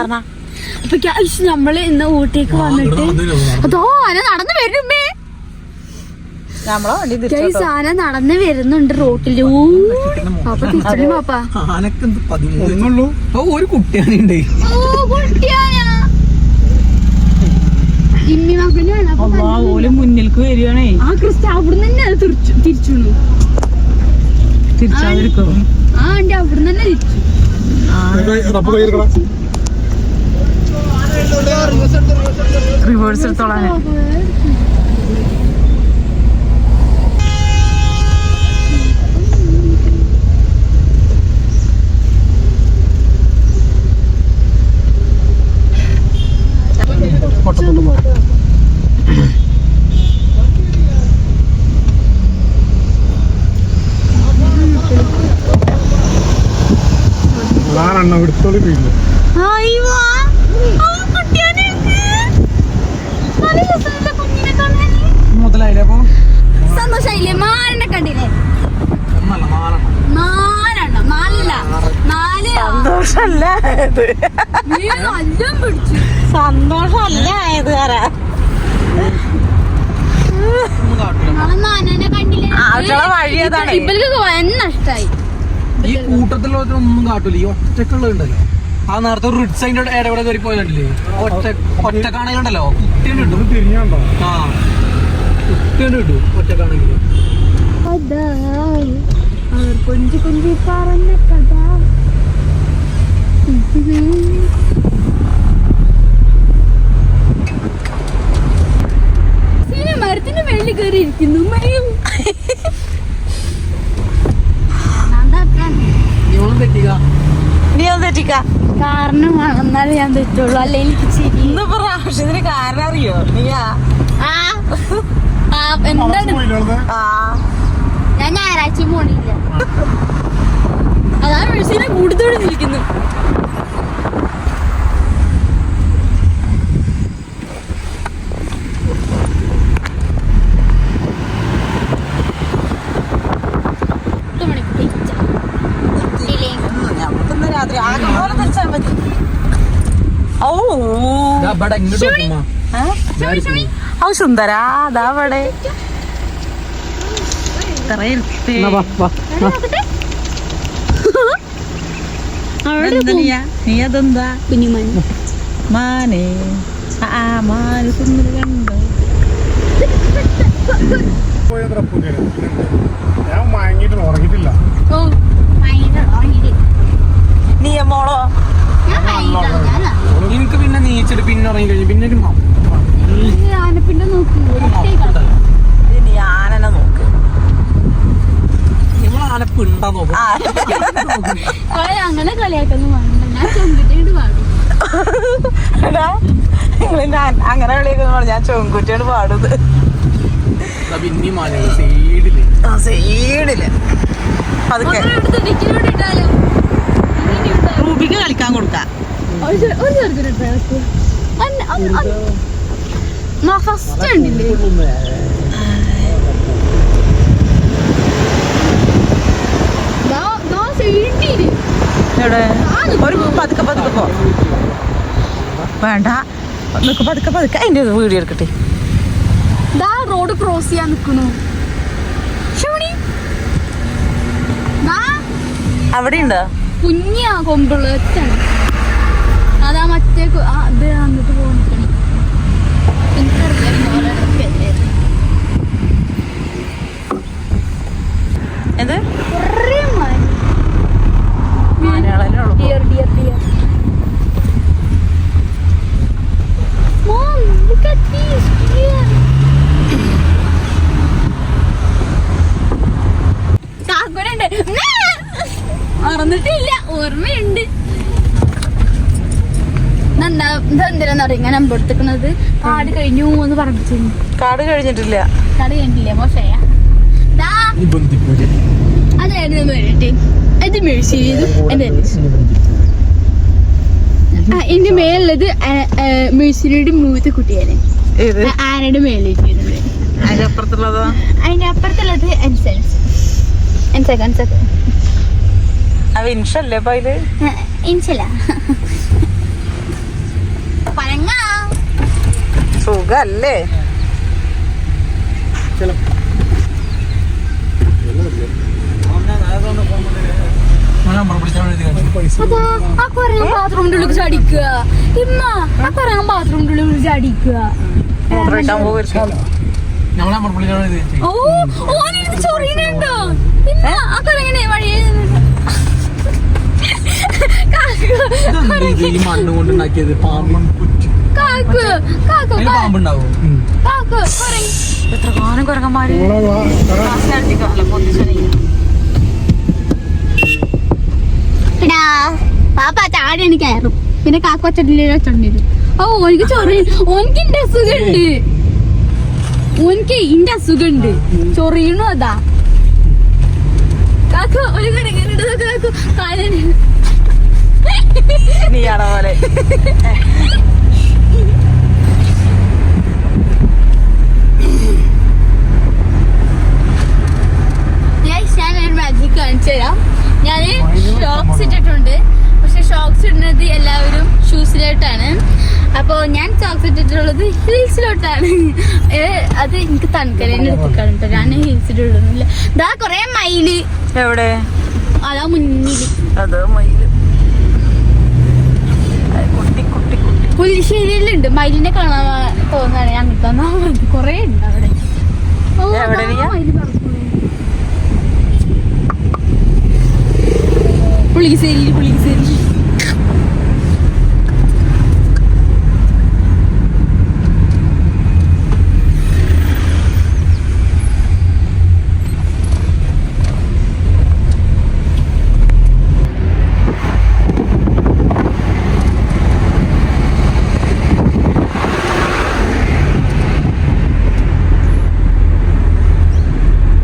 പറഞ്ഞ. അപ്പൊ നമ്മൾ ഇന്ന് ഊട്ടിക്ക് വന്നിട്ട് അതോ ആന നടന്നു വരുമ്പേ ആന നടന്നു വരുന്നുണ്ട് റോട്ടിലൂടെ. അപ്പൊ തിരിച്ചു പാപ്പാ. ഒരു കുട്ടിയാനുണ്ട് ഓ കുട്ടിയാന ഇമ്മി അപ്പൊ ഓൽ മുന്നിൽക്ക് വരികയാണേ. ആ ക്രിസ്റ്റ അവിടുന്ന് തന്നെ അത് തിരിച്ചു തിരിച്ചു തിരിച്ചാതിരിക്കും. ആ ആണ്ടി അവിടുന്ന് തന്നെ തിരിച്ചു. റിവേഴ്സ് നാനനെ കണ്ടില്ലേ ആ, അവറ്റകളെ വഴി അതാണ്. നഷ്ടായി ഈ കൂട്ടത്തിലുള്ളതിനൊന്നും കാട്ടൂല. ഈ ഒറ്റക്കുള്ളതുണ്ടല്ലോ ആ നേരത്തെ ഒരു റിഡ്സ് അതിന്റെ ഇടവിടെ കയറി പോയതല്ലേ ഒറ്റ ഒറ്റക്കാണെങ്കിലുണ്ടല്ലോ. കുട്ടിയുണ്ട് ഇടും തിരിഞ്ഞാണ്ടോ ആ. കുട്ടിയുണ്ട് ഇടും ഒറ്റക്കാണെങ്കിൽ കൊഞ്ചി കൊഞ്ചി പറഞ്ഞ കഥ. മരത്തിന്റെ വെള്ളി കയറി ഇരിക്കുന്നു മയും കാരണമാണ് എന്നാലും ഞാൻ തെറ്റുള്ളൂ. അല്ലെങ്കിൽ എനിക്ക് ചിരി. ഇന്ന് പ്രാവശ്യത്തിന് കാരണം അറിയോ? നീയാ? എന്താണ്? ആ. ഞാൻ ഞായറാഴ്ച പോണില്ല. അതാണ് മെഴ്സിനെ കൂടുതൽ നിൽക്കുന്നു സുന്ദരാ മണിക്ക് തിരിച്ചാ. ഇല്ലേ? നീ അതെന്താ കുഞ്ഞുമൺ മാനെ. ആ, ആ മാന് സുന്ദര കണ്ടു. ഞാൻ മയങ്ങിട്ട് ഉറങ്ങിട്ടില്ല. നീ മോളോ. എനിക്ക് പിന്നെ നീച്ചിട്ട് പിന്നെ ഉറങ്ങി കഴിഞ്ഞു പിന്നെ ഒരു ആനപ്പിണ്ടം നോക്കൂ ഒറ്റയ്ക്കാണ്. ഇത് നീ ആനനെ നോക്ക് ഇവൾ ആനപ്പ് ഉണ്ടാ നോക്കും ആ കൊറേ അങ്ങനെ കളിയാക്കൊന്നും ഞാൻ ചൊങ്കിട്ടുണ്ട് പാടും. എടാ, ഞാൻ അങ്ങനെ വിളിയൊക്കെ ഞാൻ ചൊങ്കുറ്റിയാണ് പാടുന്നത് സൈഡിൽ. ആ സൈഡിൽ. അതൊക്കെ റൂബിക്ക് കളിക്കാൻ കൊടുക്കാം. ഒരു ചെ- ഒരു ചെറുതിന് ഇട്ടോ ഇടയ്ക്ക്? അന്ന് അന്ന് അന്ന് നാ ഫസ്റ്റ് ഉണ്ടില്ലേ ദാ ദാ സൈഡിൽ എവിടെ ഒരു പതുക്കെ പതുക്കെ പോ. വേണ്ട. നിക്ക് പതുക്കെ പതുക്കെ അതിന്റെ വീഡിയോ എടുക്കട്ടെ. ദാ റോഡ് ക്രോസ് ചെയ്യാൻ നിൽക്കുന്നു അവിടെ ഉണ്ടോ കുഞ്ഞാ കൊമ്പുള്ള എത്താണ് അതാ മറ്റേ അത് എന്നിട്ട് പോകുന്നു ഞാൻ അമ്പെടുത്തിക്കണത് കാട് കഴിഞ്ഞു എന്ന് പറഞ്ഞു കാട് കഴിഞ്ഞിട്ടില്ല. കാട് കഴിഞ്ഞിട്ടില്ല മോശയാ അതായിരുന്നു മേഴ്സി ചെയ്തു എന്റെ മേലുള്ളത് മേഴ്സിയുടെ മൂത്ത കുട്ടിയാണ്. ആനയുടെ മേലിരിക്കുന്നത് അതിന്റെ അപ്പുറത്തുള്ളതോ? അതിന്റെ അപ്പുറത്തുള്ളത് ഇൻഷല്ല സുഖല്ലേ? ആ കൊരങ്ങൻ ബാത്റൂമിന്റെ ഉള്ളിൽ ചടിക്കുക. ഇമ്മ ആ കൊരങ്ങൻ ബാത്റൂമിന്റെ ഉള്ളിൽ ചടിക്കുക. ഓ ഓനിരുന്ന് ചൊറിയുന്നുണ്ടോ ഇമ്മ ആ കൊരങ്ങനെ വഴിയെ ഇതെന്ത് ഇത് ഈ മണ്ണ് കൊണ്ടുണ്ടാക്കിയത്? പാമ്പ് കാക്ക് കാക്ക് പാമ്പുണ്ടാവും? കാക്ക് എത്ര കാലം കുരങ്ങന്മാര് പാപ്പ ചാടി എനിക്ക് കയറും പിന്നെ കാക്ക വച്ചിട്ടില്ലേ വെച്ചോണ്ടിരും ഓ ഓനിക്ക് ചൊറി ഓനിക്ക് എന്റെ അസുഖണ്ട്. ഓനിക്ക് ഇന്റെ അസുഖണ്ട്. ചൊറിയണു അതാ. കാക്ക ഒരു കിടങ്ങനുണ്ട് കാക്കു. കാലന് നീയാണ പോലെ കാണിച്ചു തരാം. ഞാൻ ഷോക്സ് ഇട്ടിട്ടുണ്ട്. പക്ഷെ ഷോക്സ് ഇടുന്നത് എല്ലാവരും ഷൂസിലോട്ടാണ് അപ്പോൾ ഞാൻ ഷോക്സ് ഇട്ടിട്ടുള്ളത് ഹീൽസിലോട്ടാണ് അത് എനിക്ക് തണുക്കലേനെ എടുത്തിക്കാണ് കേട്ടോ ഞാൻ ഹീൽസിൽ ഇടുന്നില്ല ഇതാ കുറേ മയിൽ എവിടെ? അതാ മുന്നിൽ അതാ മയിൽ അത് കുട്ടി കുട്ടി കുട്ടി പുലിശ്ശേരിയിലുണ്ട് മയിലിനെ കാണാൻ തോന്നാണ് ഞാൻ തന്നാ മതി കൊറേ ഉണ്ട് അവിടെ. ഓ, അതാ എവിടെ നീയാ? മയിൽ പറക്കുന്നു. പുളിശ്ശേരി പുളിശ്ശേരി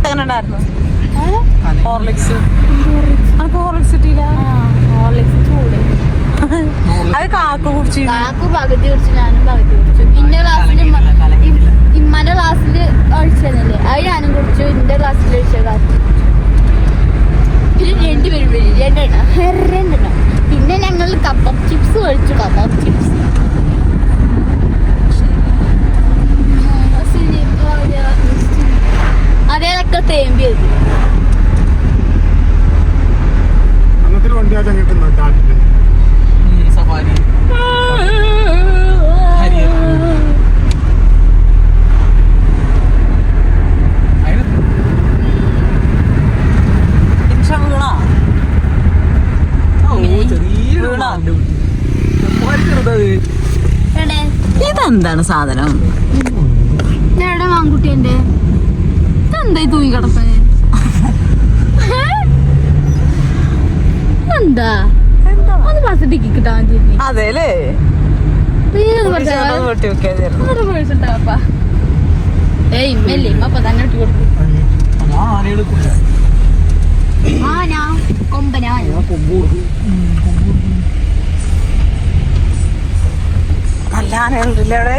എങ്ങനെ ഉണ്ടായിരുന്നു ഹോർലിക്സ് അനക്ക് ഹോർലിക്സ് കിട്ടിയില്ല? ഹോർലിക്സ് ചൂട്. അത് കാക്ക കുടിച്ചു. കാക്കു പകുതി കുടിച്ചു ഞാനും പകുതി കുടിച്ചു. ഇന്റെ ക്ലാസ്സിൽ ഇമ്മന്റെ ക്ലാസ്സിൽ ഒഴിച്ചതല്ലേ? അത് ഞാനും കുടിച്ചു ഇന്റെ ക്ലാസ്സിൽ ഒഴിച്ച കാക്ക. പിന്നെ രണ്ടുപേരും വരും രണ്ടെണ്ണം. രണ്ടെണ്ണം. പിന്നെ ഞങ്ങൾ കപ്പ ചിപ്സ് കഴിച്ചു കപ്പ ചിപ്സ്. സാധനം. എവിടെ മാങ്കുട്ടിന്റെ എന്തായി തൂങ്ങി കിടപ്പേ എന്താ? ഒന്ന് ബസ് ടിക്കി കിട്ടാൻ മതി അതേലേ. വെട്ടി വെക്കാതിരുന്നു ഏയ് ഇമ്മല്ലേ ഇമ്മ അപ്പൊ തന്നെ ഇട്ട് കൊടുക്കും. ആ ഞാൻ കൊമ്പനാ ആ കൊമ്പ് കൊടുക്കും. നല്ല ആനകളുണ്ടല്ലേ അവിടെ?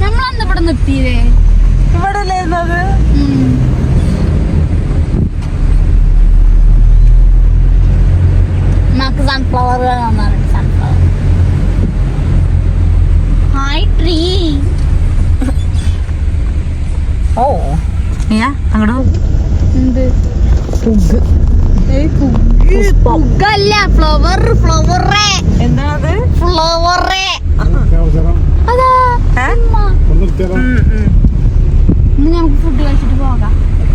നമ്മൾ അന്ന് ഇവിടെ നിർത്തിയതേ ഇവിടെ അല്ലായിരുന്നത് നമുക്ക് സൺഫ്ലവർ കാണാറുണ്ട് സൺഫ്ലവർ ഹായ് ട്രീ ഓ നീയാ അങ്ങോട്ട് എന്ത് പുഗല്ല ഫ്ലവർ ഫ്ലവറേ എന്താണത് ഫ്ലവറേ അവസരം അതാ ഏ? ഉമ്മ. ഉം. ഇന്ന് നമുക്ക് ഫുഡ് കഴിച്ചിട്ട് പോകാം.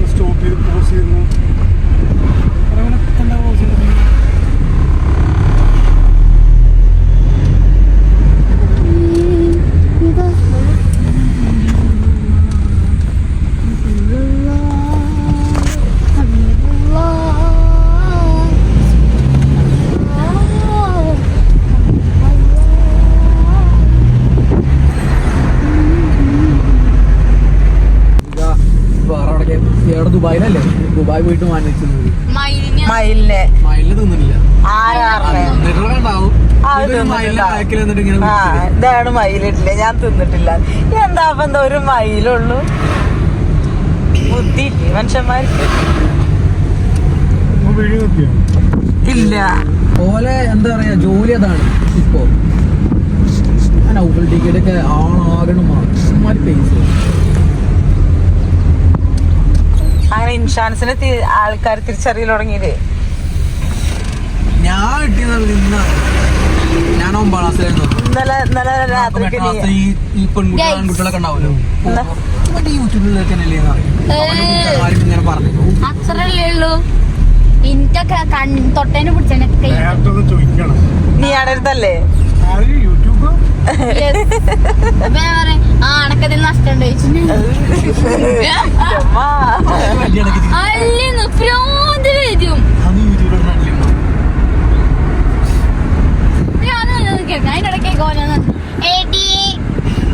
സ്റ്റോപ്പ് ചെയ്ത് പോസ് ചെയ്യുന്നു അവിടെ എത്തണ്ട pose ചെയ്തിട്ട്. ഇത് ഇതാ, വേറെ എവിടേക്ക്? എവിടെ ദുബായിലല്ലേ ദുബായ് പോയിട്ട് വാങ്ങിച്ചത് മയിലിനെ മയിലിനെ മയിലിന് തിന്നിട്ടില്ല ആരാറിനെ നിങ്ങളൊക്കെ ഉണ്ടാവും ആ, ഇതൊരു തിന്നിട്ടില്ല. ദുബായ് വിളിച്ചത്. ഇതാണ് മയിലിട്ടില്ല? ഞാൻ തിന്നിട്ടില്ല. എന്താ എന്താ ഒരു മയിലുള്ളൂ? ബുദ്ധിയില്ലേ മനുഷ്യന്മാർക്ക് ഇല്ല. ഓലെ എന്താ പറയാ ജോലി അതാണ് ഇപ്പോ. നൗബൽ ടിക്കറ്റ് ഒക്കെ ആണാകണം മാറി പൈസ അങ്ങനെ ഇൻഷുറൻസിന് ആൾക്കാർ തിരിച്ചറിയൽ തുടങ്ങിയത് ഞാൻ കിട്ടിയത് ഞാൻ ഒമ്പതാം ക്ലാസ്സിലായിരുന്നു. ഇന്നലെ ഇന്നലെ രാത്രിക്ക് നീ- ക്ലാസ് ഈ ഈ പെൺകുട്ടി Guys. ആൺകുട്ടികളൊക്കെ ഉണ്ടാവുമല്ലോ. എന്താ? മറ്റേ യൂട്യൂബിലൊക്കെ തന്നെയല്ലേ ഏയ്. ആരും ഇങ്ങനെ പറഞ്ഞു അത്രല്ലേ ഉള്ളൂ. എനിക്കൊക്കെ തൊട്ടേനെ ചോദിക്കണം. നീ ആടരുതല്ലേ ആര് യൂട്യൂബ് അപ്പൊ ഞാൻ പറയും ആ അണക്കത്തിൽ നഷ്ടം ചുമ്മാ. വലിയ ഇടയ്ക്ക് അല്ലെന്ന് പ്രാന്ത് വരും അത് യൂട്യൂബിൽ നടന്നില്ല ഞാൻ കേൾക്കാം ഓരോന്ന് ഏടി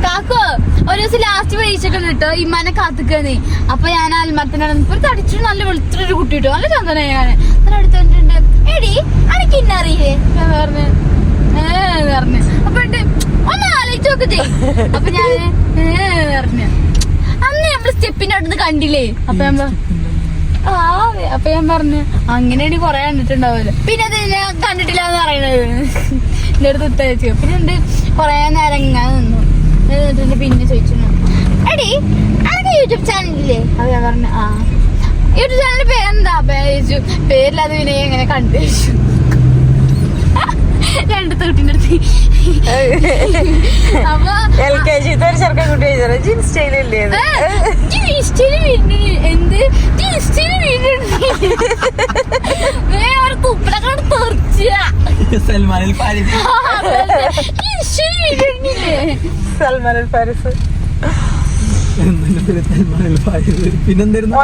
കാക്കോ ഒരു ദിവസം ലാസ്റ്റ് പരീക്ഷയ്ക്ക് കേട്ടോ ഇമ്മാനെ കാത്തുക്കണേ. അപ്പൊ ഞാൻ അൽമരത്തിനാണ് ഇപ്പൊ തടിച്ചു നല്ല വെളുത്തൊരു കുട്ടി കിട്ടും നല്ല ചന്ദന ഞാൻ എന്നിട്ട് അടുത്ത് വന്നിട്ടുണ്ട് എടി അനക്ക് ഇന്ന അറിയില്ലേ? ഞാൻ പറഞ്ഞു. ഏ പറഞ്ഞു അപ്പൊ ഉണ്ട്, ഒന്ന് ആലോചിച്ച് നോക്കട്ടെ അപ്പൊ ഞാൻ പറഞ്ഞു. അന്ന് നമ്മൾ സ്റ്റെപ്പിന്റെ അടുത്ത് കണ്ടില്ലേ? അപ്പൊ ഞാൻ ആ. അപ്പൊ ഞാൻ പറഞ്ഞു അങ്ങനെയാണ് കൊറേ കണ്ടിട്ടുണ്ടാവുമല്ലോ. പിന്നെ അത് ഞാൻ കണ്ടിട്ടില്ല എന്ന് പറയണത്. എന്റെ അടുത്ത് ഉത്തരച്ചു പിന്നെ എന്ത്? കൊറേ നേരം ഇങ്ങനെ നിന്നു. എന്നിട്ട് പിന്നെ ചോദിച്ചു എടി അങ്ങനെ യൂട്യൂബ് ചാനലില്ലേ? അപ്പൊ ഞാൻ പറഞ്ഞു ആ. യൂട്യൂബ് ചാനലിന്റെ പേരെന്താ? പേരു ഞാൻ ചോദിച്ചു പേരില്ലാതെ പിന്നെ എങ്ങനെ കണ്ടു ചോദിച്ചു രണ്ട് തൊട്ടിന്റെ അടുത്ത്. ചോദിച്ചാൽ ജീൻസ് സ്റ്റൈലല്ലേ ഇത്? ഇഷ്ടത്തിന് വീണ്ടും എന്ത്? ഒരു കുപ്പിടൊക്കെ തെറിച്ച. സൽമാനിൽ പാരി ഇഷ്ടത്തിന് വീണ്ടില്ലേ സൽമാൻ അൽ ഫാരിസ് സൽമാനിൽ പാരി പിന്നെന്തായിരുന്നു?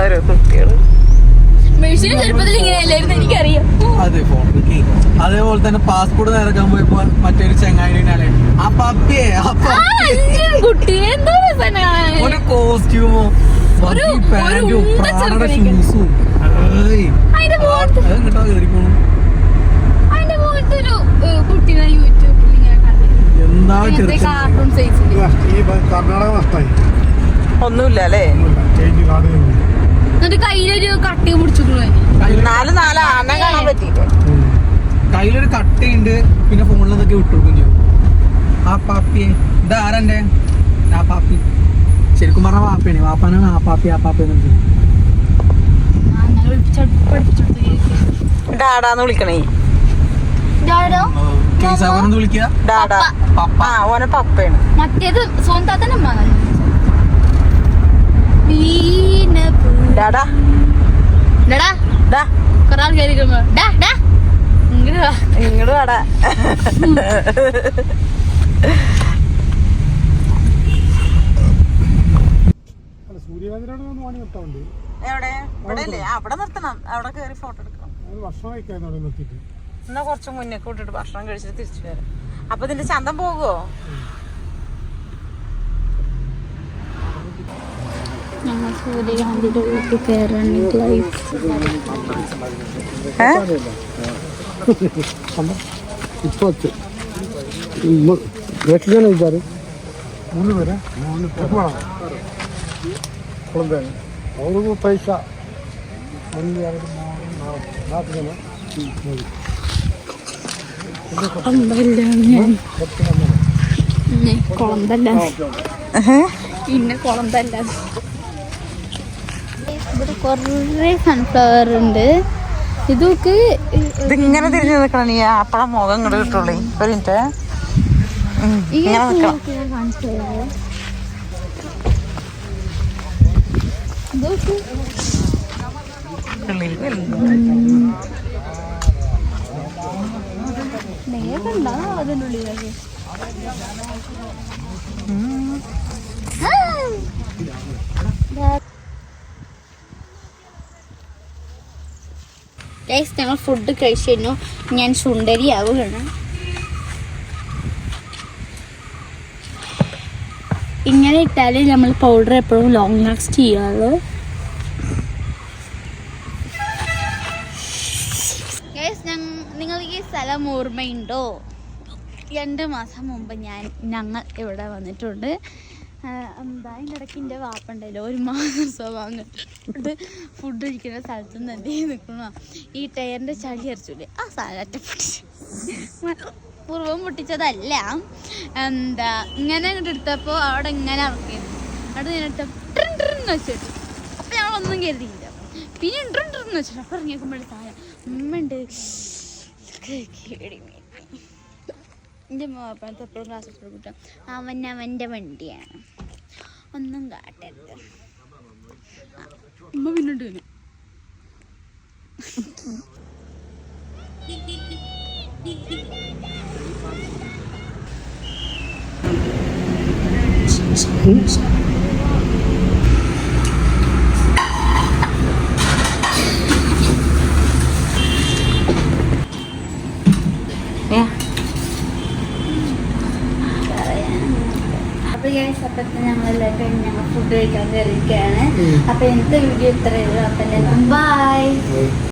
ഓരോ കുട്ടികൾ. മെഷീൻ ചെറുപ്പത്തിൽ ഇങ്ങനെയല്ലായിരുന്നു എനിക്കറിയാം. അതെ ഫോൺ അതേപോലെ തന്നെ പാസ്പോർട്ട് നേരക്കാൻ പോയപ്പോ മറ്റൊരു ചങ്ങായിനാലെ ആ പപ്പിയെ കുട്ടി എന്താ. ഒരു കോസ്റ്റ്യൂമോ. ഷൂസും കേട്ടോ എന്താ കർണാടക നഷ്ടമായി ഒന്നുമില്ല അല്ലേ? എന്നിട്ട് കയ്യിലൊരു കട്ടി പിടിച്ചിട്ടുള്ളൂ നാല് നാല് ആന കാണാൻ പറ്റിയില്ലേ? ഉം. കയ്യിലൊരു കട്ടയുണ്ട് പിന്നെ ഫോണിൽ നിന്നൊക്കെ വിട്ടുകൊടുക്കും ചെയ്യും. ആ പാപ്പിയെ ഇത് ആരെന്റെ ആ പാപ്പി. ശരിക്കും പറഞ്ഞ വാപ്പയാണ്. വാപ്പാനാണ് ആ പാപ്പി ആ പാപ്പി എന്ന് ഡാഡാന്ന് വിളിക്കണേ. വിളിക്കുക. ഡാഡാ. പപ്പ. ഓനെ പപ്പയാണ്. മറ്റേത് സ്വന്തത്തന്നെ ഡാഡാ ഡാ ഡാ. കൊറേ ആൾ കയറി ഡാ ഡാ. ഇങ്ങട് വാ. ഇങ്ങോട്ട് വാടാ എന്നാ കുറച്ച് മുന്നേ കൂട്ടിട്ട് ഭക്ഷണം കഴിച്ചിട്ട് തിരിച്ചു വരാം. അപ്പൊ ഇതിന്റെ ചന്തം പോകുമോ ഞങ്ങൾ സൂര്യകാന്തിയുടെ ഉള്ളിൽ കയറാണ് ലൈഫ് ಇಪ್ಪತ್ತು ಎಷ್ಟು ಜನ ಇದ್ದಾರೆ ಮೂರು ಬೇರೆ ಕುಳಂಬೆ ಅವ್ರಿಗೂ ಪೈಸಾ ಒಂದು ಎರಡು ಮೂರು ನಾಲ್ಕು ನಾಲ್ಕು ಜನ ಹ್ಮ್, ನೋಡಿ. കുളന്തല്ല പിന്നെ കുളന്തല്ല ഇവിടെ കുറേ സൺഫ്ലവർ ഉണ്ട്. ഇതൊക്കെ ഇതിങ്ങനെ തിരിഞ്ഞു നിൽക്കണം നീ അപ്പഴ മുഖം ഇങ്ങോട്ട് കിട്ടുള്ളേ ഒരു മിനിറ്റ്. ഇങ്ങനെ നിൽക്കണം. നേരെ ഉണ്ടാവും അതിന്റെ ഉള്ളിലൊക്കെ. ഗൈസ് ഞങ്ങൾ ഫുഡ് കഴിച്ചിരുന്നു. ഞാൻ സുന്ദരി ആവുകയാണ് ഇങ്ങനെ ഇട്ടാലേ നമ്മൾ പൗഡർ എപ്പോഴും ലോങ് ലാസ്റ്റ് ചെയ്യാറുള്ളൂ നിങ്ങൾ ഈ സ്ഥലം ഓർമ്മയുണ്ടോ? രണ്ട് മാസം മുമ്പ് ഞാൻ ഞങ്ങൾ ഇവിടെ വന്നിട്ടുണ്ട്. എന്താ അതിന്റെ ഇടയ്ക്ക് എന്റെ വാപ്പുണ്ടല്ലോ ഒരു മാസം വാങ്ങിട്ട് ഫുഡ് കഴിക്കുന്ന സ്ഥലത്ത് നിന്ന് എന്തേ നിൽക്കണോ ഈ ടയറിന്റെ ചളി അരച്ചില്ലേ ആ സാധനത്തെ പൊട്ടിച്ച്. പൂർവം പൊട്ടിച്ചതല്ല. എന്താ ഇങ്ങനെ അങ്ങോട്ട് എടുത്തപ്പോൾ അവിടെ ഇങ്ങനെ ഇറക്കിയിരുന്നു അവിടെ നിന്നിട്ട് ട്രിന്ന് വെച്ചിട്ട്. അപ്പം ഞങ്ങളൊന്നും കരുതിയില്ല. പിന്നെ ട്രിന്ന് വെച്ചിട്ട്. അപ്പം ഇറങ്ങിയേക്കുമ്പോൾ സാധനം ഉമ്മയുണ്ട് കേടി എന്റെ മാപ്പഴത്തെ എപ്പോഴും ക്ലാസ് എപ്പോഴും കിട്ടും. അവൻ അവന്റെ വണ്ടിയാണ്. ഒന്നും കാട്ടരുത്. അമ്മ പിന്നോട്ട് വരും. ഇതിന്. അപ്പൊ ഞാൻ സപ്പത്തിന് ഞങ്ങളെല്ലാം കഴിഞ്ഞ് ഞങ്ങൾ ഫുഡ് കഴിക്കാൻ അപ്പൊ ഇന്നത്തെ വീഡിയോ ഇത്രയേ ഉള്ളൂ. അപ്പൊ ബൈ